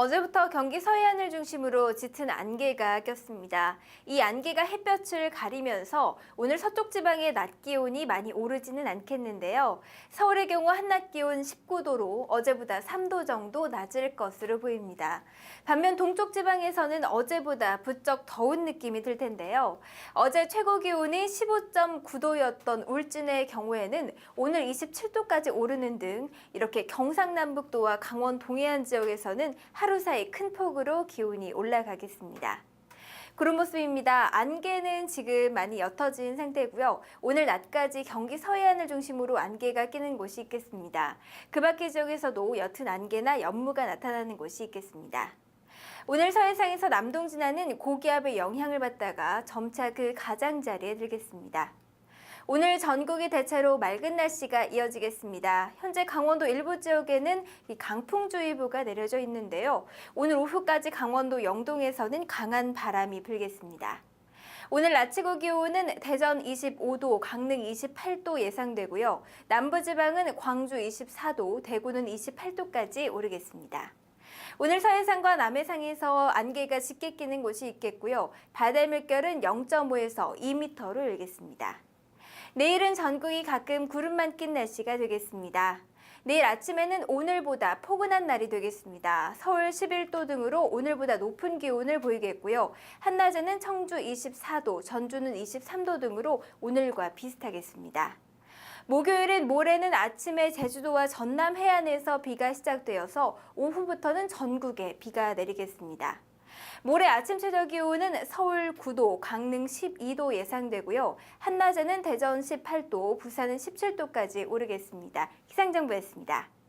어제부터 경기 서해안을 중심으로 짙은 안개가 꼈습니다. 이 안개가 햇볕을 가리면서 오늘 서쪽 지방의 낮 기온이 많이 오르지는 않겠는데요. 서울의 경우 한낮 기온 19도로 어제보다 3도 정도 낮을 것으로 보입니다. 반면 동쪽 지방에서는 어제보다 부쩍 더운 느낌이 들 텐데요. 어제 최고 기온이 15.9도였던 울진의 경우에는 오늘 27도까지 오르는 등 이렇게 경상남북도와 강원 동해안 지역에서는 하루 사이 큰 폭으로 기온이 올라가겠습니다. 그런 모습입니다. 안개는 지금 많이 옅어진 상태고요. 오늘 낮까지 경기 서해안을 중심으로 안개가 끼는 곳이 있겠습니다. 그 밖의 지역에서도 옅은 안개나 연무가 나타나는 곳이 있겠습니다. 오늘 서해상에서 남동 진하는 고기압의 영향을 받다가 점차 그 가장자리에 들겠습니다. 오늘 전국이 대체로 맑은 날씨가 이어지겠습니다. 현재 강원도 일부 지역에는 이 강풍주의보가 내려져 있는데요. 오늘 오후까지 강원도 영동에서는 강한 바람이 불겠습니다. 오늘 낮 최고 기온은 대전 25도, 강릉 28도 예상되고요. 남부지방은 광주 24도, 대구는 28도까지 오르겠습니다. 오늘 서해상과 남해상에서 안개가 짙게 끼는 곳이 있겠고요. 바다 물결은 0.5에서 2m로 일겠습니다. 내일은 전국이 가끔 구름만 낀 날씨가 되겠습니다. 내일 아침에는 오늘보다 포근한 날이 되겠습니다. 서울 11도 등으로 오늘보다 높은 기온을 보이겠고요. 한낮에는 청주 24도, 전주는 23도 등으로 오늘과 비슷하겠습니다. 목요일은 모레는 아침에 제주도와 전남 해안에서 비가 시작되어서 오후부터는 전국에 비가 내리겠습니다. 모레 아침 최저 기온은 서울 9도, 강릉 12도 예상되고요. 한낮에는 대전 18도, 부산은 17도까지 오르겠습니다. 기상정보였습니다.